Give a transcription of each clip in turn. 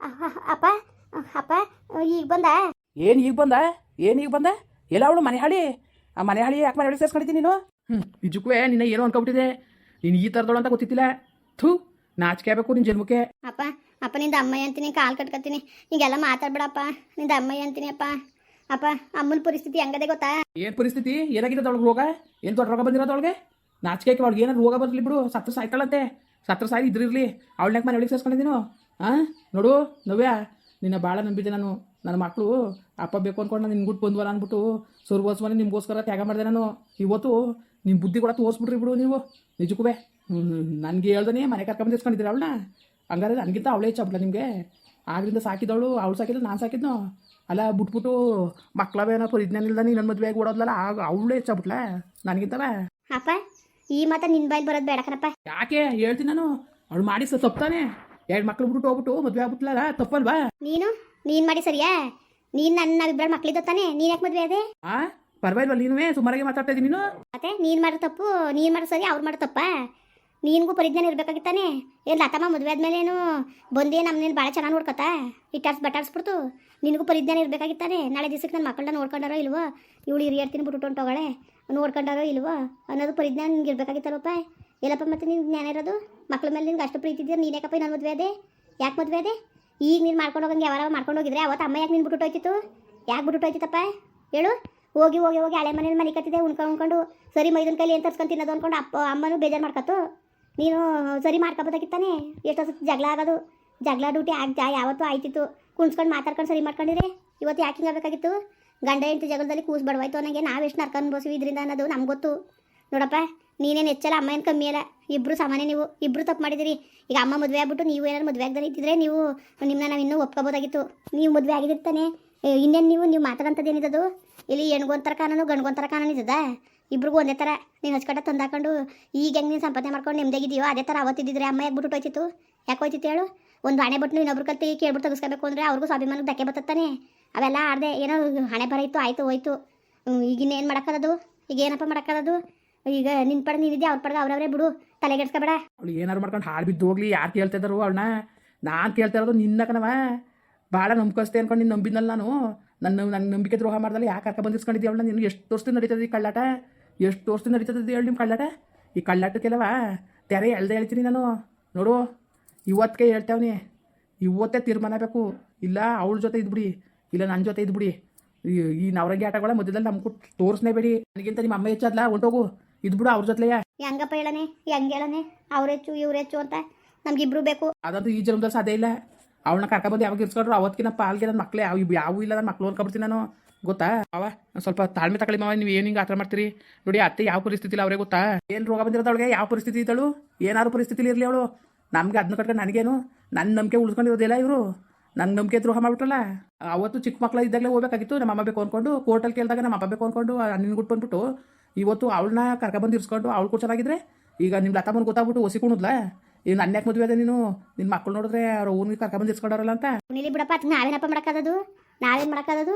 ಅಪ್ಪ ಅಪ್ಪ ಈಗ ಬಂದ? ಏನು ಈಗ ಬಂದ? ಏನು ಈಗ ಬಂದ? ಎಲ್ಲ ಅವಳು ಮನೆ ಹಾಳಿ. ಆ ಮನೆ ಹಾಳಿ ಯಾಕೆ ಮನೆ ಹಾಳಿ ಸೇರ್ಸ್ಕೊಂಡಿದ್ದೀನಿ ನೀನು? ಹ್ಮ್ ನಿಜಕ್ಕೂ ನಿನ್ನ ಏನೋ ಅನ್ಕೊಬಿಟ್ಟಿದೆ. ನೀನು ಈ ಥರದವಳು ಅಂತ ಗೊತ್ತಿತ್ತಿಲ್ಲ. ಥೂ ನಾಚಿಕೆ ಆಗಬೇಕು ನಿನ್ನ ಜನ್ಮಕ್ಕೆ. ಅಪ್ಪ ಅಪ್ಪ ನಿಂದ ಅಮ್ಮ ಅಂತೀನಿ ಕಾಲು ಕಟ್ಕೊತೀನಿ ಹಿಂಗೆಲ್ಲ ಮಾತಾಡ್ಬೇಡಪ್ಪ. ನಿಂದ ಅಮ್ಮಯ್ಯ ಅಂತೀನಿ ಅಪ್ಪ. ಅಪ್ಪ ಅಮ್ಮನ ಪರಿಸ್ಥಿತಿ ಹೆಂಗದೆ ಗೊತ್ತಾ? ಏನು ಪರಿಸ್ಥಿತಿ? ಏನಾಗಿದೆ ಅವಳಿಗೆ ರೋಗ? ಏನು ದೊಡ್ಡ ರೋಗ ಬಂದಿರೋದು ಅವಳಿಗೆ? ನಾಚಿಕೆ ಅವಳಿಗೆ ಏನಾದ್ರು ರೋಗ ಬರಲಿ ಬಿಡು. ಸತ್ರ ಸಾಯ್ತಾಳಂತೆ. ಸತ್ರ ಸಾಯಿ ಇದ್ರಿರ್ಲಿ ಅವಳನ್ನ ಮನೆ ಒಳಗೆ ಸೇರ್ಸ್ಕೊಂಡಿದ್ದೀನು ಹಾಂ ನೋಡು ನವ್ಯ ನಿನ್ನ ಭಾಳ ನಂಬಿದ್ದೆ ನಾನು. ನನ್ನ ಮಕ್ಕಳು ಅಪ್ಪ ಬೇಕು ಅಂದ್ಕೊಂಡು ನಾನು ನಿನ್ಗುಟ್ಟು ಬಂದ್ವಲ್ಲ ಅಂದ್ಬಿಟ್ಟು ಸ್ವರ್ಗೋಸ್ಮನೆ ನಿಮಗೋಸ್ಕರ ತ್ಯಾಗ ಮಾಡಿದೆ ನಾನು. ಇವತ್ತು ನಿಮ್ಮ ಬುದ್ಧಿ ಕೂಡ ತೋರಿಸ್ಬಿಟ್ರಿ ಬಿಡು ನೀವು. ನಿಜಕ್ಕೂ ನನಗೆ ಹೇಳ್ದೇ ಮನೆ ಕರ್ಕೊಂಡು ಇಸ್ಕೊಂಡಿದ್ದೀರ ಅವಳನ್ನ? ಹಂಗಾರೆ ನನಗಿಂತ ಅವಳೇ ಹೆಚ್ಚಾಗ್ಬಿಟ್ಲ ನಿಮಗೆ. ಆಗ್ಲಿಂದ ಸಾಕಿದವಳು ಅವಳು ಸಾಕಿದ್ಲು ನಾನು ಸಾಕಿದ್ನು. ಅಲ್ಲ ಬಿಟ್ಬಿಟ್ಟು ಮಕ್ಳವೇನೋ ಪರಿಜ್ಞಾನ ನೀನು ನನ್ನ ಮದುವೆಗೆ ಓಡೋದಲ್ಲ ಓಡೋದ್ಲಲ್ಲ ಆಗ ಅವಳೇ ಹೆಚ್ಚಾಗ್ಬಿಟ್ಲ ನನಗಿಂತವ ಅಪ್ಪ ಈ ಮಾತಾ ನಿನ್ನ ಬಾಯಲ್ಲಿ ಬರೋದು ಬೇಡ ಕಣಪ್ಪ. ಯಾಕೆ ಹೇಳ್ತೀನಿ ನಾನು? ಅವಳು ಮಾಡಿ ಸ ತಪ್ಪಾನೆ ಎರಡು ಮಕ್ಳು ಬಿಟ್ಟು ಹೋಗ್ಬಿಟ್ಟು ಮದುವೆ ಆಗ್ಬಿಟ್ಲಲ್ಲ ತಪ್ಪಲ್ವಾ? ನೀನು? ನೀನ್ ಮಾಡಿ ಸರಿಯಾ? ನೀನ್ ನನ್ನ ಇಬ್ಬರ ಮಕ್ಳಿದ್ದ ತಾನೆ? ನೀನ್ ಯಾಕೆ ಮದುವೆ ಅದೇ ಆ ಪರವಾಗಿಲ್ಲ ನೀನುವೇ? ಸುಮಾರಾಗಿ ಮಾತಾಡ್ತಾ ಇದ್ದೀನಿ ನೀನು? ಮತ್ತೆ ನೀನ್ ಮಾಡೋ ತಪ್ಪು ನೀನ್ ಮಾಡೋ ಸರಿ ಅವ್ರು ಮಾಡೋ ತಪ್ಪ? ನೀನ್ಗೂ ಪರಿಜ್ಞಾನ ಇರ್ಬೇಕಾಗಿತ್ತಾನೆ ಏನ್ ಲತಮ್ಮ ಮದುವೆ ಆದ್ಮೇಲೇನು ಬಂದೇ ನಮ್ಮನೇನು ಭಾಳ ಚೆನ್ನಾಗಿ ನೋಡ್ಕೊತ? ಇಟ್ಟಾರ್ಸ್ ಬಟಾರ್ಸ್ಬಿಡ್ತು ನಿನಗೂ ಪರಿಜ್ಞಾನ ಇರ್ಬೇಕಾಗಿತ್ತಾನೆ ನಾಳೆ ದಿವಸಕ್ಕೆ ನನ್ನ ಮಕ್ಕಳನ್ನ ನೋಡ್ಕೊಂಡಾರೋ ಇಲ್ವೋ? ಇವಳು ಹಿರಿಯರ್ತೀನಿ ಬಿಟ್ಟು ಹೊಂಟೋಗಳೆ ನೋಡ್ಕೊಂಡಾರೋ ಇಲ್ವೋ? ಅನ್ನೋದು ಪರಿಜ್ಞಾನ ನಿನ್ಗೆ ಇರಬೇಕಾಗಿತ್ತಲ್ಲಪ್ಪ ಎಲ್ಲಪ್ಪ ಮತ್ತೆ ನಿನ್ನ ಜ್ಞಾನ ಇರೋದು? ಮಕ್ಳ ಮೇಲೆ ನಿನ್ಗೆ ಅಷ್ಟು ಪ್ರೀತಿ ಇದ್ದೀರ ನೀನೇಕಪ್ಪ ನಾನು ಮದುವೆ ಅದೇ? ಯಾಕೆ ಮದುವೆ ಅದೇ? ಈಗ ನೀನು ಮಾಡ್ಕೊಂಡು ಹೋಗಂಗೆ ಯಾವಾಗ ಮಾಡ್ಕೊಂಡು ಹೋಗಿದ್ರೆ? ಅವತ್ತು ಅಮ್ಮ ಯಾಕೆ ನೀನು ಬಿಟ್ಟು ಹೋಯ್ತಿತ್ತು? ಯಾಕೆ ಬಿಟ್ಟು ಹೋಯ್ತಿತ್ತಪ್ಪ? ಹೇಳು. ಹೋಗಿ ಹೋಗಿ ಹೋಗಿ ಹಳೆ ಮನೇಲಿ ಮನೆ ಕತ್ತಿದೆ ಉಣ್ಕೊಂಡು ಸರಿ ಮೈದನ ಕೈಲಿ ಏನು ತರ್ಸ್ಕೊಂಡು ತಿನ್ನೋದು ಅಂದ್ಕೊಂಡು ಅಪ್ಪ, ಅಮ್ಮನೂ ಬೇಜಾರು ಮಾಡ್ಕತ್ತು. ನೀನು ಸರಿ ಮಾಡ್ಕೊಬೋದಾಗಿತ್ತಾನೆ? ಎಷ್ಟು ಸತ್ತು ಜಗಳ ಆಗೋದು. ಜಗಳ, ಡ್ಯೂಟಿ ಆಗ ಯಾವತ್ತೂ ಆಯ್ತಿತ್ತು. ಕುಣ್ಸ್ಕೊಂಡು ಮಾತಾಡ್ಕೊಂಡು ಸರಿ ಮಾಡ್ಕೊಂಡಿದ್ರೆ ಇವತ್ತು ಯಾಕೆ ಹಿಂಗೆ ಆಗಬೇಕಾಗಿತ್ತು? ಗಂಡ ಹೆಂಡತಿ ಜಗಳದಲ್ಲಿ ಕೂಸ್ ಬಡವಾಯ್ತು ನನಗೆ ನಾವು ಎಷ್ಟು ನರ್ಕ ಅನ್ಭವಿಸ್ವಿ ಇದರಿಂದ ಅನ್ನೋದು ನಮ್ಗೆ ಗೊತ್ತು. ನೋಡಪ್ಪ ನೀನೇನು ಹೆಚ್ಚಲ್ಲ ಅಮ್ಮ ಏನು ಕಮ್ಮಿ ಅಲ್ಲ? ಇಬ್ಬರು ಸಾಮಾನ್ಯ ನೀವು. ಇಬ್ಬರು ತಪ್ಪು ಮಾಡಿದಿರಿ. ಈಗ ಅಮ್ಮ ಮದುವೆ ಆಗ್ಬಿಟ್ಟು ನೀವು ಏನಾದ್ರು ಮದುವೆ ಆಗದೇ ಇದ್ದಿದ್ರೆ ನೀವು ನಿಮ್ಮನ್ನ ನಾವು ಇನ್ನೂ ಒಪ್ಕೋಬೋದಾಗಿತ್ತು. ನೀವು ಮದುವೆ ಆಗಿದಿರ್ತಾನೆ ಇನ್ನೇನು ನೀವು? ನೀವು ಮಾತಾಡೋಂಥದ್ದು ಏನಿದದು ಇಲ್ಲಿ ಹೆಣ್ಗೊಂಥರ ಕಾನೂನು ಗಂಡ್ಗೊಂಥರ ಕಾನೂನು ಇದ್ದದ? ಇಬ್ರಿಗೂ ಒಂದೇ ಥರ ನೀನು ಹಚ್ಕಟ್ಟ ತಂದಾಕೊಂಡು ಈಗ ಹೆಂಗೆ ನೀನು ಸಂಪಾದನೆ ಮಾಡ್ಕೊಂಡು ನಿಮ್ದಾಗಿದೆಯೋ ಅದೇ ಥರ ಅವತ್ತಿದ್ದಿದ್ರೆ ಅಮ್ಮ ಯಾಕೆ ಬಿಟ್ಟು ಹೋಯ್ತಿತ್ತು? ಯಾಕೆ ಹೋಯ್ತಿತ್ತು ಹೇಳು? ಒಂದು ಹಣೆ ಬಟ್ಟು ಇನ್ನೊಬ್ರು ಕಲ್ತಿ ಕೇಳ್ಬಿಟ್ಟು ತೆಗಿಸ್ಕೋಬೇಕು ಅಂದರೆ ಅವ್ರಿಗೂ ಸ್ವಾಭಿಮಾನಕ್ಕೆ ಧಕ್ಕೆ ಬತ್ತಾನೆ ಅವೆಲ್ಲ ಆಡದೆ. ಏನೋ ಹಣೆ ಬರ ಇತ್ತು, ಆಯಿತು ಹೋಯ್ತು. ಈಗಿನ್ನೇನು ಮಾಡೋಕ್ಕದದು ಈಗ ಏನಪ್ಪ ಮಾಡೋಕ್ಕದದು ಈಗ ನಿನ್ ಪಡೆದು ನೀನಿದ್ದೆ ಅವ್ರ ಪಡ್ದ ಅವ್ರವ್ರೆ ಬಿಡು. ತಲೆಗೆಡ್ಸ್ಕೊಬೇಡ ಅವ್ಳು ಏನಾರು ಮಾಡ್ಕೊಂಡು ಹಾಳು ಬಿದ್ದು ಹೋಗ್ಲಿ. ಯಾರು ಕೇಳ್ತಾ ಇದ್ದಾರು ಅವಳನ್ನ? ನಾನು ಕೇಳ್ತಾ ಇರೋದು ನಿನ್ನ ಕಣವ. ಭಾಳ ನಂಬ್ಕಸ್ತೆ ಅನ್ಕೊಂಡು ನೀನು ನಂಬಿದ್ನಲ್ಲ ನಾನು. ನನ್ನ ನನ್ನ ನಂಬಿಕೆ ದ್ರೋಹ ಮಾಡ್ದಲ್ಲ ಯಾಕೆ ಕರ್ಕ ಬಂದಿಸ್ಕೊಂಡಿದ್ದೆ ಅವಳನ್ನ? ನಿನ್ಗೆ ಎಷ್ಟು ವರ್ಷದಿಂದ ನಡೀತದೆ ಈ ಕಳ್ಳಾಟ? ಎಷ್ಟು ವರ್ಷದಿಂದ ನಡೀತದೆ ಹೇಳಿ ನಿಮ್ಮ ಕಳ್ಳಾಟ? ಈ ಕಳ್ಳಾಟಕ್ಕೆಲ್ಲವ ತೆರೆ ಎಳ್ದೆ ಹೇಳ್ತೀನಿ ನಾನು. ನೋಡು ಇವತ್ತಿಗೆ ಹೇಳ್ತೇವನಿ. ಇವತ್ತೇ ತೀರ್ಮಾನ ಬೇಕು. ಇಲ್ಲ, ಅವಳ ಜೊತೆ ಇದ್ಬಿಡಿ. ಇಲ್ಲ ನನ್ನ ಜೊತೆ ಇದ್ಬಿಡಿ. ಈ ನವರಂಗಿ ಆಟಗಳ ಮಧ್ಯದಲ್ಲಿ ನಮ್ಗೆ ತೋರಿಸ್ನೇಬೇಡಿ ನನಗಿಂತ ನಿಮ್ಮ ಅಮ್ಮ ಹೆಚ್ಚಾದ್ಲ? ಹೊಂಟೋಗು. ಇದ್ಬಿಡು ಅವ್ರ ಜೊತೆ ಹೆಂಗಪ್ಪ ಹೇಳನೆ? ಹೆಂಗೆ ಹೇಳನೆ? ಅವ್ರೆಚ್ಚು ಇವ್ರೆಚ್ಚು ಅಂತ ನಮ್ಗಿಬ್ರು ಬೇಕು. ಅದಂತೂ ಈ ಜನ್ಮದಲ್ಲಿ ಸಾಧ್ಯ ಇಲ್ಲ. ಅವಳನ್ನ ಬಂದು ಯಾವಾಗ ಇರ್ಸ್ಕೊಂಡ್ರು ಅವತ್ತಿನ ಪಾಲ್ಗೆ ನನ್ನ ಮಕ್ಳೇ ಯಾವ ಯಾವೂ ಇಲ್ಲ ನನ್ನ ಮಕ್ಳು ಅನ್ಕೊಬಿಡ್ತೀನಿ ನಾನು. ಗೊತ್ತಾ? ಅವ ಸ್ವಲ್ಪ ತಾಳ್ಮೆ ತಗೊಳ್ಳಿ ಮಾವ ನೀವು ಏನು ಹಿಂಗೆ ಆತರ ಮಾಡ್ತೀರಿ? ನೋಡಿ ಅತ್ತೆ ಯಾವ ಪರಿಸ್ಥಿತಿ ಇಲ್ಲ ಅವ್ರಿಗೆ ಗೊತ್ತಾ? ಏನು ರೋಗ ಬಂದಿರೋದು ಅವಳಿಗೆ? ಯಾವ ಪರಿಸ್ಥಿತಿ ಇದ್ದಳು? ಏನಾದ್ರು ಪರಿಸ್ಥಿತಿ ಇರಲಿ ಅವಳು. ನಮ್ಗೆ ಅದನ್ನ ಕಟ್ಕೊಂಡು ನನಗೇನು? ನನ್ನ ನಂಬಿಕೆ ಉಳ್ಸ್ಕೊಂಡಿರೋದಿಲ್ಲ ಇವರು? ನನ್ನ ನಂಬಿಕೆ ದ್ರೋಹ ಮಾಡ್ಬಿಟ್ರಲ್ಲ? ಅವತ್ತು ಚಿಕ್ಕ ಮಕ್ಳು ಇದ್ದಾಗಲೇ ಹೋಗ್ಬೇಕಾಗಿತ್ತು ನಮ್ಮ ಅಮ್ಮ ಬೇಕು ಅಂದ್ಕೊಂಡು ಕೋರ್ಟಲ್ಲಿ ಕೇಳಿದಾಗ ನಮ್ಮ ಅಪ್ಪ ಬೇಕು ಅಂದ್ಕೊಂಡು ಗುಟ್ಟು ಬಂದ್ಬಿಟ್ಟು ಇವತ್ತು ಅವಳನ್ನ ಕರ್ಕೊಬಂದು ಇರ್ಸ್ಕೊಂಡು ಅವಳು ಕೂಡ ಚೆನ್ನಾಗಿದ್ರೆ? ಈಗ ನಿಮ್ಮ ಲತಮ್ಮನ ಗೊತ್ತಾಗ್ಬಿಟ್ಟು ಒಸಿ ಇನ್ನು ಈಗ ನನ್ನ ಯಾಕೆ ಮದುವೆ ಅದೇ ನೀನು? ನಿನ್ನ ಮಕ್ಕಳು ನೋಡಿದ್ರೆ ಅವ್ರ ಊರಿಗೆ ಕರ್ಕೊಬಂದು ಇರ್ಸ್ಕೊಂಡವ್ರಲ್ಲ ಅಂತ. ನೀಲಿ ಬಿಡಪ್ಪ, ಅದನ್ನ ನಾವೇನಪ್ಪ ಮಾಡೋಕ್ಕದದು ನಾವೇನು ಮಾಡೋಕ್ಕದದು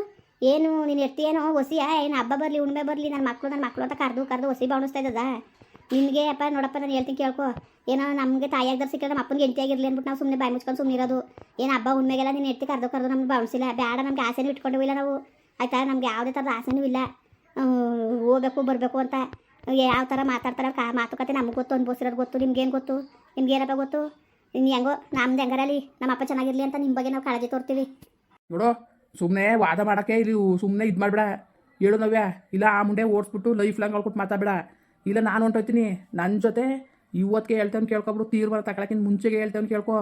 ಏನು, ನೀನು ಎತ್ತಿ ಏನೋ ಹೊಸಿಯ ಏನು ಹಬ್ಬ ಬರಲಿ ಉಣ್ಮೆ ಬರಲಿ ನನ್ನ ಮಕ್ಕಳು ನನ್ನ ಮಕ್ಕಳು ಅಂತ ಕರೆದು ಕರೆದು ಒಸಿ ಬಾಣಿಸ್ತಾ ಇದ್ದದ ನಿನಗೆ ಅಪ್ಪ, ನೋಡಪ್ಪ, ನಾನು ಹೇಳ್ತೀನಿ ಕೇಳ್ಕೊ. ಏನೋ ನಮಗೆ ತಾಯಿಯಾಗ್ದಾರ ಸಿಕ್ಕರೆ ನಮ್ಮ ಅಪ್ಪನಿಗೆ ಹೆಂಡತಿ ಆಗಿರಲಿ ಅಂದ್ಬಿಟ್ಟು ನಾವು ಸುಮ್ಮನೆ ಬಾಯಿ ಮುಚ್ಕೊಂಡು ಸುಮ್ಮನೆ ಇರೋದು. ಏನು ಹಬ್ಬ ಉಣ್ಮೆಗೆಲ್ಲ ನೀನು ಎತ್ತಿ ಕರೆದು ಕರೆದು ನಮ್ಗೆ ಬಾಣಿಸಿಲ್ಲ ಬೇಡ ನಮಗೆ ಆಸೆನೂ ಇಟ್ಕೊಂಡು ಇಲ್ಲ ನಾವು. ಆಯ್ತಾ? ನಮಗೆ ಯಾವುದೇ ಥರದ ಆಸೆನೂ ಇಲ್ಲ. ಹೋಗ್ಬೇಕು ಬರಬೇಕು ಅಂತ ಯಾವ ಥರ ಮಾತಾಡ್ತಾರೆ ಕಾ ಮಾತುಕತೆ ನಮಗೆ ಗೊತ್ತು ಅನ್ಬೋಸಿರೋದು ಗೊತ್ತು ನಿಮ್ಗೇನು ಗೊತ್ತು, ನಿಮ್ಗೆ ಏನಪ್ಪ ಗೊತ್ತು? ಇನ್ನು ಹೆಂಗೋ ನಮ್ದು ಹೆಂಗಾರಲ್ಲಿ ನಮ್ಮ ಅಪ್ಪ ಚೆನ್ನಾಗಿರಲಿ ಅಂತ ನಿಮ್ಮ ಬಗ್ಗೆ ನಾವು ಕಾಳಜಿ ತೋರ್ತೀವಿ. ನೋಡು ಸುಮ್ಮನೆ ವಾದ ಮಾಡೋಕ್ಕೆ ಇಲ್ಲಿ ಸುಮ್ಮನೆ ಇದು ಮಾಡಬೇಡ. ಹೇಳು ನವ್ಯ, ಇಲ್ಲ ಆ ಮುಂಡೆ ಓಡಿಸ್ಬಿಟ್ಟು ಲೈಫ್ ಲಾಂಗ್ ಅಳ್ಕೊಟ್ಟು ಮಾತಾಡಬೇಡ. ಇಲ್ಲ ನಾನು ಹೊಂಟೋಯ್ತೀನಿ. ನನ್ನ ಜೊತೆ ಇವತ್ತಿಗೆ ಹೇಳ್ತೇನೆ ಕೇಳ್ಕೊಬಿಡು ತೀರ್ಮಾನ ತಗೊಳಕ್ಕಿಂತ ಮುಂಚೆಗೆ ಹೇಳ್ತೇನೆ ಕೇಳ್ಕೊ.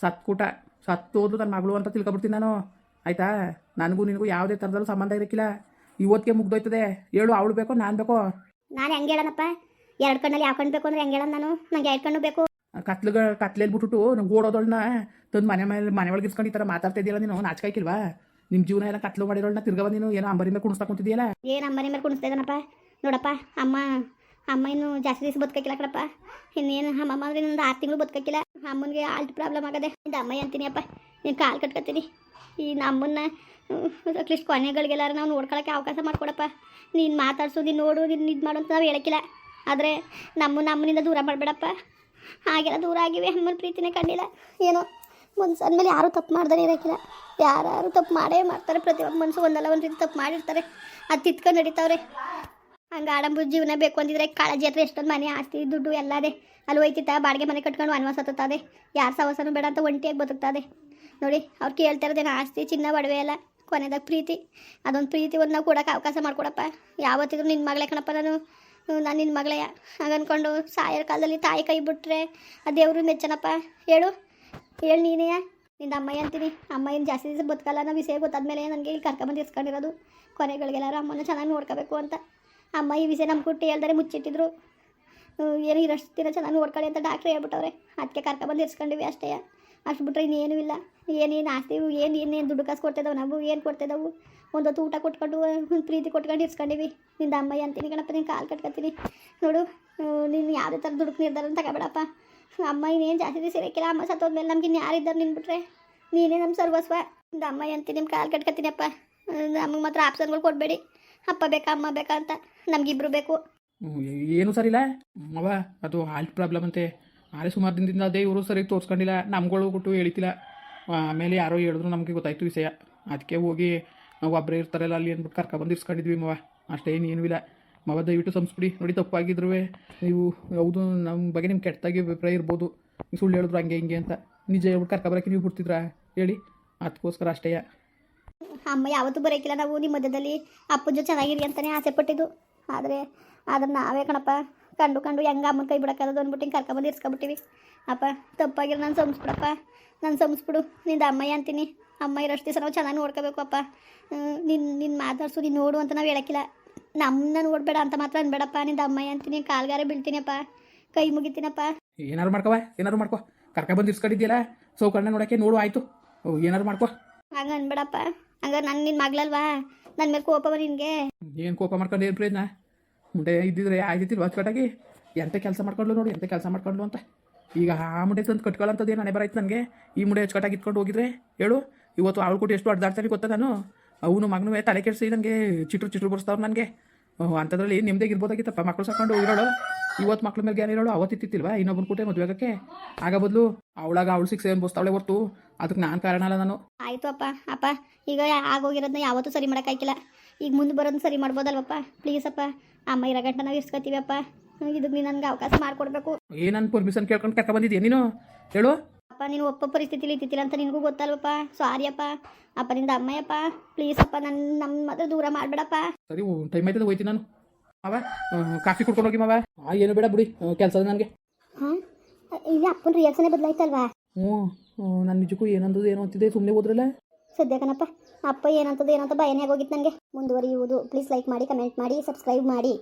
ಸತ್ಕೂಟ ಸತ್ತೋದು ನನ್ನ ಮಗಳು ಅಂತ ತಿಳ್ಕೊಬಿಡ್ತೀನಿ ನಾನು. ಆಯಿತಾ? ನನಗೂ ನಿನಗೂ ಯಾವುದೇ ಥರದಲ್ಲೂ ಸಂಬಂಧ ಇರೋಕ್ಕಿಲ್ಲ ಇವತ್ತಿಗೆ ಮುಗ್ದೋಯ್ತದೆ. ಹೇಳು ಅವಳು ಬೇಕೋ ನಾನು ಬೇಕೋ? ನಾನು ಹೆಂಗೆ ಹೇಳನಪ್ಪ? ಎರಡು ಕಣ್ಣಲ್ಲಿ ಯಾವ ಕಣ್ಣು ಬೇಕು ಅಂದ್ರೆ ಹೆಂಗೆ ಹೇಳೋಣ ನಾನು? ನಂಗೆ ಎರಡು ಕಣ್ಣು ಬೇಕು. ಕತ್ಲಗ ಕತ್ಲೇಲಿ ಬಿಟ್ಬಿಟ್ಟು ನಂಗೆ ಓಡೋದೊಳನ ತಂದು ಮನೆ ಮೇಲೆ ಮನೆ ಒಳಗೆ ಇಸ್ಕೊಂಡು ಈ ಥರ ಮಾತಾಡ್ತಾ ಇದೆಯಲ್ಲ ನೀನು ನಾಚ್ಕಾಯ್ಕಿಲ್ವಾ ನಿಮ್ಮ ಜೀವನ ಎಲ್ಲ ಕತ್ಲು ಮಾಡಿರೋಳನ್ನ ತಿರ್ಗ ಬಂದು ನೀನು ಏನೋ ಅಂಬರಿ ಮೇಲೆ ಕುಣಿಸ್ತಾ ಕುಂತಿದೆಯಲ್ಲ? ಏನು ಅಮ್ಮನೆ ಮೇಲೆ ಕುಣಿಸ್ತಾ ಇದ್ದಾನಪ್ಪ ನೋಡಪ್ಪ ಅಮ್ಮ ಅಮ್ಮ ಇನ್ನು ಜಾಸ್ತಿ ದಿವಸ ಬದುಕಕ್ಕಿಲ್ಲ ಕಡಪ್ಪ ಇನ್ನೇನು ಅಮ್ಮಮ್ಮ ಅಂದ್ರೆ ಇನ್ನೊಂದು ಆರು ತಿಂಗಳು ಬದುಕಕ್ಕಿಲ್ಲ. ಅಮ್ಮನಿಗೆ ಆಲ್ಟ್ ಪ್ರಾಬ್ಲಮ್ ಆಗದೆ. ಇದು ಅಮ್ಮ ಅಂತೀನಿ ಅಪ್ಪ. ನೀನು ಕಾಲು ಕಟ್ಕೊತೀನಿ. ಈ ನಮ್ಮನ್ನ ಅಟ್ಲೀಸ್ಟ್ ಕೊನೆಗಳಿಗೆಲ್ಲಾರು ನಾವು ನೋಡ್ಕೊಳಕ್ಕೆ ಅವಕಾಶ ಮಾಡಿಕೊಡಪ್ಪ. ನೀನು ಮಾತಾಡ್ಸು ನೀನು ನೋಡು, ನೀನು ಇದು ಮಾಡು ಅಂತ ನಾವು ಹೇಳಕ್ಕಿಲ್ಲ. ಆದರೆ ನಮ್ಮ, ನಮ್ಮನಿಂದ ದೂರ ಮಾಡಬೇಡಪ್ಪ. ಹಾಗೆಲ್ಲ ದೂರ ಆಗಿವೆ, ಅಮ್ಮನ ಪ್ರೀತಿನೇ ಕಂಡಿಲ್ಲ ಏನೋ ಮನ್ಸು ಅಂದಮೇಲೆ ಯಾರು ತಪ್ಪು ಮಾಡ್ದೇ ಇರೋಕ್ಕಿಲ್ಲ. ಯಾರು ತಪ್ಪು ಮಾಡೇ ಮಾಡ್ತಾರೆ, ಪ್ರತಿಯೊಬ್ಬ ಮನಸ್ಸು ಒಂದಲ್ಲ ಒಂದು ರೀತಿ ತಪ್ಪು ಮಾಡಿರ್ತಾರೆ. ಅದು ತಿತ್ಕೊಂಡು ನಡೀತಾವ್ರೆ. ಹಂಗೆ ಆಡಂಬು ಜೀವನ ಬೇಕು ಅಂದಿದ್ರೆ ಕಾಳಜಿ ಹತ್ರ ಎಷ್ಟೊಂದು ಮನೆ ಆಸ್ತಿ, ದುಡ್ಡು ಎಲ್ಲ ಅದೇ. ಅಲ್ಲಿ ಹೋಯ್ತಿತ್ತ, ಬಾಡಿಗೆ ಮನೆ ಕಟ್ಕೊಂಡು ವನವಾಸ ಹತ್ತುತ್ತದೆ ಯಾರು ಸವಸನೂ ಬೇಡ ಅಂತ ಒಂಟಿಯಾಗಿ ಬದುಕ್ತದೆ ನೋಡಿ, ಅವ್ರು ಕೇಳ್ತಾ ಇರೋದೇನು ಆಸ್ತಿ, ಚಿನ್ನ, ಒಡವೆ ಎಲ್ಲ ಕೊನೆದಾಗ ಪ್ರೀತಿ. ಅದೊಂದು ಪ್ರೀತಿ ಒಂದು ನಾವು ಕೊಡೋಕೆ ಅವಕಾಶ ಮಾಡ್ಕೊಡಪ್ಪ. ಯಾವತ್ತಿದ್ರು ನಿನ್ನ ಮಗಳೇ ಕಣಪ್ಪ ನಾನು. ನಾನು ನಿನ್ನ ಮಗಳೇ. ಹಂಗೆ ಅಂದ್ಕೊಂಡು ಸಾಯೋ ಕಾಲದಲ್ಲಿ ತಾಯಿ ಕೈ ಬಿಟ್ಟರೆ ಆ ದೇವರು ಮೆಚ್ಚನಪ್ಪ ಹೇಳು ಹೇಳು ನೀನೇ. ನಿನ್ನ ಅಮ್ಮಯ್ಯ ಅಂತೀನಿ. ಅಮ್ಮ ಏನು ಜಾಸ್ತಿ ದಿವಸ ಬದುಕಲ್ಲ, ನಾವು ವಿಷಯ ಗೊತ್ತಾದ್ಮೇಲೆ ನನಗೆ ಇಲ್ಲಿ ಕರ್ಕೊಂಬಂದು ಇಸ್ಕೊಂಡಿರೋದು ಕೊನೆಗಳಿಗೆಲ್ಲರೂ ಅಮ್ಮನ ಚೆನ್ನಾಗಿ ನೋಡ್ಕೋಬೇಕು ಅಂತ. ಅಮ್ಮ ಈ ವಿಷಯ ನಮ್ಮ ಕುಟ್ಟಿ ಹೇಳ್ದಾರೆ ಮುಚ್ಚಿಟ್ಟಿದ್ರು. ಏನು ಇರಷ್ಟು ದಿನ ಚೆನ್ನಾಗಿ ನೋಡ್ಕೊಳ್ಳಿ ಅಂತ ಡಾಕ್ಟ್ರ್ ಹೇಳ್ಬಿಟ್ಟವ್ರೆ. ಅದಕ್ಕೆ ಕರ್ಕೊಂಬಂದು ಇರ್ಸ್ಕೊಂಡಿವಿ ಅಷ್ಟೇ. ಅಷ್ಟು ಬಿಟ್ರೆ ಇನ್ನೇನು ಇಲ್ಲ. ಏನೇನು ಆಸ್ತಿ ಏನು ಏನೇನು ದುಡ್ಡು ಕಾಸು ಕೊಡ್ತಿದ್ದಾವೆ ನಾವು, ಏನು ಕೊಡ್ತಿದ್ದಾವು ಒಂದೊತ್ತು ಊಟ ಕೊಟ್ಕೊಂಡು, ಒಂದು ಪ್ರೀತಿ ಕೊಟ್ಕೊಂಡು ಇರ್ಸ್ಕೊಂಡಿವಿ. ನಿಂದ ಅಮ್ಮಯ್ಯ ಅಂತೀನಿ ಕಣಪ್ಪ, ನೀನು ಕಾಲು ಕಟ್ಕೊತೀನಿ. ನೋಡು ನೀನು ಯಾವುದೇ ಥರ ದುಡುಕು ನಿರ್ಧಾರ ತಗೋಬೇಡಪ್ಪ. ಅಮ್ಮ ಇನ್ನೇನು ಜಾಸ್ತಿ ದಿವಸ ಇರೋಕ್ಕಿಲ್ಲ, ಅಮ್ಮ ಸತ್ತೋದ್ಮೇಲೆ ನಮ್ಗೆ ಇನ್ನು ಯಾರಿದ್ದಾರೆ ನಿನ್ಬಿಟ್ರೆ? ನೀನೇ ನಮ್ಮ ಸರ್ವಸ್ವ. ನಿಂದ ಅಮ್ಮಯ್ಯ ಅಂತೀನಿ ನಿಮ್ಮ ಕಾಲು ಕಟ್ಕೊತೀನಪ್ಪ. ನಮಗೆ ಮಾತ್ರ ಆಪ್ಷನ್ಗಳು ಕೊಡಬೇಡಿ. ಅಪ್ಪ ಬೇಕಾ, ಅಮ್ಮ ಬೇಕಾ ಅಂತ ನಮಗಿಬ್ರು ಬೇಕು. ಏನು ಸರಿಲ್ಲ ಅವ ಅದು ಹಾಲ್ಟ್ ಪ್ರಾಬ್ಲಮ್ ಅಂತೆ. ಆರೆ ಸುಮಾರು ದಿನದಿಂದ ಅದೇ ಇವರು ಸರಿ ತೋರಿಸ್ಕೊಂಡಿಲ್ಲ, ನಮ್ಗಳು ಕೊಟ್ಟು ಹೇಳ್ತಿಲ್ಲ ಆಮೇಲೆ ಯಾರೋ ಹೇಳಿದ್ರು ನಮಗೆ ಗೊತ್ತಾಯ್ತು ವಿಷಯ. ಅದಕ್ಕೆ ಹೋಗಿ ನಾವು ಒಬ್ಬರೇ ಇರ್ತಾರಲ್ಲ ಅಲ್ಲಿ ಅಂದ್ಬಿಟ್ಟು ಕರ್ಕೊಬಂದು ಇರ್ಸ್ಕೊಂಡಿದ್ವಿ ಮವ. ಅಷ್ಟೇ ಏನೂ ಇಲ್ಲ. ಮವ ದಯವಿಟ್ಟು ಸಂಸ್ಬಿಡಿ ನೋಡಿ ತಪ್ಪಾಗಿದ್ರೂ ನೀವು ಹೌದು ನಮ್ಮ ಬಗ್ಗೆ ನಿಮ್ಗೆ ಕೆಟ್ಟದಾಗಿ ಅಭಿಪ್ರಾಯ ಇರ್ಬೋದು. ನೀವು ಸುಳ್ಳು ಹೇಳಿದ್ರು ಹಂಗೆ ಹಿಂಗೆ ಅಂತ. ನಿಜ ಹೇಳ್ಬಿಟ್ಟು ಕರ್ಕೊಬರಕ್ಕೆ ನೀವು ಬಿಡ್ತಿದ್ರಾ ಹೇಳಿ. ಅದಕ್ಕೋಸ್ಕರ ಅಷ್ಟೇ. ಅಮ್ಮ, ಯಾವತ್ತೂ ಬರೋಕ್ಕಿಲ್ಲ ನಾವು ನಿಮ್ಮ ಮಧ್ಯದಲ್ಲಿ ಅಪ್ಪನ ಜೊತೆ ಚೆನ್ನಾಗಿರಿ ಅಂತಲೇ ಆಸೆ ಪಟ್ಟಿದ್ದು ಆದರೆ ಆದ್ರೆ ನಾವೇ ಕಣಪ್ಪ ಕಂಡು ಕಂಡು ಹೆಂಗೆ ಅಮ್ಮನ ಕೈ ಬಿಡಕ್ಕದ ಅಂದ್ಬಿಟ್ಟು ಹಿಂಗೆ ಕರ್ಕೊಂಬಂದು ಇರ್ಸ್ಕೊಬಿಟ್ಟಿವಿ ಅಪ್ಪ ತಪ್ಪಾಗಿರೋ ನಾನು ಸಂಸ್ಬಿಡಪ್ಪ. ನಾನು ಸಂಸ್ಬಿಡು ನಿಂದ ಅಮ್ಮಯ್ಯ ಅಂತೀನಿ. ಅಮ್ಮ ಇರೋಷ್ಟು ದಿವಸ ನಾವು ಚೆನ್ನಾಗಿ ನೋಡ್ಕೋಬೇಕು ಅಪ್ಪ ನಿನ್ನ ನಿನ್ನ ಮಾತಾಡ್ಸು ನೀನು ನೋಡು ಅಂತ ನಾವು ಹೇಳೋಕ್ಕಿಲ್ಲ. ನಮ್ಮನ್ನ ನೋಡಬೇಡ ಅಂತ ಮಾತ್ರ ಅನ್ಬೇಡಪ್ಪ. ನಿಂದ ಅಮ್ಮಯ್ಯ ಅಂತೀನಿ ಕಾಲ್ಗಾರ ಬೀಳ್ತೀನಪ್ಪ ಕೈ ಮುಗಿತೀನಪ್ಪ. ಏನಾರು ಮಾಡ್ಕವ ಏನಾರು ಬಂದು ಕರ್ಕೊಬಂದು ಸೊ ಕಣ್ಣ ನೋಡೋಕ್ಕೆ ನೋಡು ಆಯ್ತು. ಏನಾರು ಮಾಡ್ಕೋ. ಹಂಗ ಅನ್ಬೇಡಪ್ಪ. ಹಂಗ ನಾನು ನಿನ್ ಮಗ್ಲಲ್ವಾ ನನ್ನ ಮೇಲೆ ಕೋಪವ ನಿನಗೆ. ಏನು ಕೋಪ ಮಾಡ್ಕೊಂಡು ಏನು ಪ್ರಯೋಜನ? ಮುಂದೆ ಇದ್ದಿದ್ರೆ ಆಯ್ತಿತ್ತಿಲ್ಲ ಅಚ್ಚುಕಟ್ಟಾಗಿ? ಎಂತ ಕೆಲಸ ಮಾಡ್ಕೊಂಡ್ಲು ನೋಡಿ, ಎಂತ ಕೆಲಸ ಮಾಡ್ಕೊಂಡ್ಲು ಅಂತ. ಈಗ ಆ ಮುಂಡೆ ತಂದು ಕಟ್ಕೊಳ್ಳೋಂಥದ್ದು ಏನು ಬರೈತು ನನಗೆ. ಈ ಮುಂಡೆ ಅಚ್ಚುಕಟ್ಟಾಗಿ ಇಟ್ಕೊಂಡು ಹೋಗಿದ್ರೆ ಹೇಳು. ಇವತ್ತು ಅವಳು ಕೊಟ್ಟು ಎಷ್ಟು ಅಡ್ದಾಡ್ತಾನೆ ಗೊತ್ತಾ ನಾನು? ಅವನು ಮಗನೂ ತಲೆ ಕೆಡಿಸಿ ನನಗೆ ಚಿಟ್ರು ಚಿಟ್ರು ಬರ್ಸ್ತಾವ್ರು ನನಗೆ. ಅಂಥದ್ರಲ್ಲಿ ನಿಮ್ದೇ ಇರ್ಬೋದಾಗಿತ್ತಪ್ಪ ಮಕ್ಕಳು ಸಾಕೊಂಡು ಇರೋಳು ಇವತ್ತು ಮಕ್ಳ ಮೇಲೆ ಇರೋಳು ಅವತ್ತಿತ್ತಿಲ್ವಾ ಇನ್ನೊಬ್ಬನ ಕೂಟೆ ಮದುವೆ ಆಗಕ್ಕೆ? ಆಗ ಬದಲು ಅವಳಾಗ ಅವಳು ಸಿಕ್ಸ್ ಅನ್ಬೋಸ್ತಾವಳೆ ಹೊರ್ತು. ಅದಕ್ಕೆ ನಾನು ಕಾರಣ ಅಲ್ಲ ನಾನು. ಆಯಿತು ಅಪ್ಪ ಅಪ್ಪ, ಈಗ ಆಗೋಗಿರೋದನ್ನ ಯಾವತ್ತೂ ಸರಿ ಮಾಡೋಕ್ಕಾಗಿಲ್ಲ ಈಗ ಮುಂದೆ ಬರೋದನ್ನ ಸರಿ ಮಾಡ್ಬೋದಲ್ವಪ್ಪ? ಪ್ಲೀಸ್ ಅಪ್ಪ ಅಮ್ಮ ಇರಗಂಟ ನಾವು ಇಸ್ಕೊತೀವಪ್ಪ ಇದಕ್ಕೆ ನೀನು ನನಗೆ ಅವಕಾಶ ಮಾಡಿಕೊಡ್ಬೇಕು. ಏನನ್ ಪರ್ಮಿಷನ್ ಕೇಳ್ಕೊಂಡು ಕರ್ಕ ಬಂದಿದ್ಯಾ ನೀನು? ಹೇಳು. ಅಪ್ಪ ನೀನು ಒಪ್ಪ ಪರಿಸ್ಥಿತಿಲಿ ಇತ್ತಿಲ್ಲ ಅಂತ ನಿನಗೂ ಗೊತ್ತಲ್ವಪ್ಪ. ಸಾರಿ ಅಪ್ಪ. ಅಪ್ಪ ನಿಂದ ಅಮ್ಮಯ್ಯಪ್ಪ ಪ್ಲೀಸ್ ಅಪ್ಪ ನನ್ನ ನಮ್ಮ ಮಾತ್ರ ದೂರ ಮಾಡಬೇಡಪ್ಪ. ಸರಿ ಟೈಮ್ ಆಯ್ತದ ಹೋಯ್ತೀನಿ ನಾನು. ಅವ ಕಾಫಿ ಕುಡ್ಕೊಂಡು ಹೋಗಿ ಮಾವ. ಆ ಏನು ಬೇಡ ಬಿಡಿ ಕೆಲಸ ನನಗೆ. ಹಾಂ? ಇಲ್ಲಿ ಅಪ್ಪನ ರಿಯಾಕ್ಷನೇ ಬದಲಾಯ್ತಲ್ವಾ? ಹ್ಞೂ ನಾನು ನಿಜಕ್ಕೂ ಏನಂದದು ಏನು ಅಂತಿದೆ ಸುಮ್ಮನೆ ಹೋದ್ರಲ್ಲ. ಸದ್ಯಕನಪ್ಪ ಅಪ್ಪ ಏನಂತದ್ದು ಏನಂತ ಭಯನೇ ಆಗೋಗಿತ್ತು ನನಗೆ. ಮುಂದುವರಿಯುವುದು. ಪ್ಲೀಸ್ ಲೈಕ್ ಮಾಡಿ ಕಮೆಂಟ್ ಮಾಡಿ ಸಬ್ಸ್ಕ್ರೈಬ್ ಮಾಡಿ.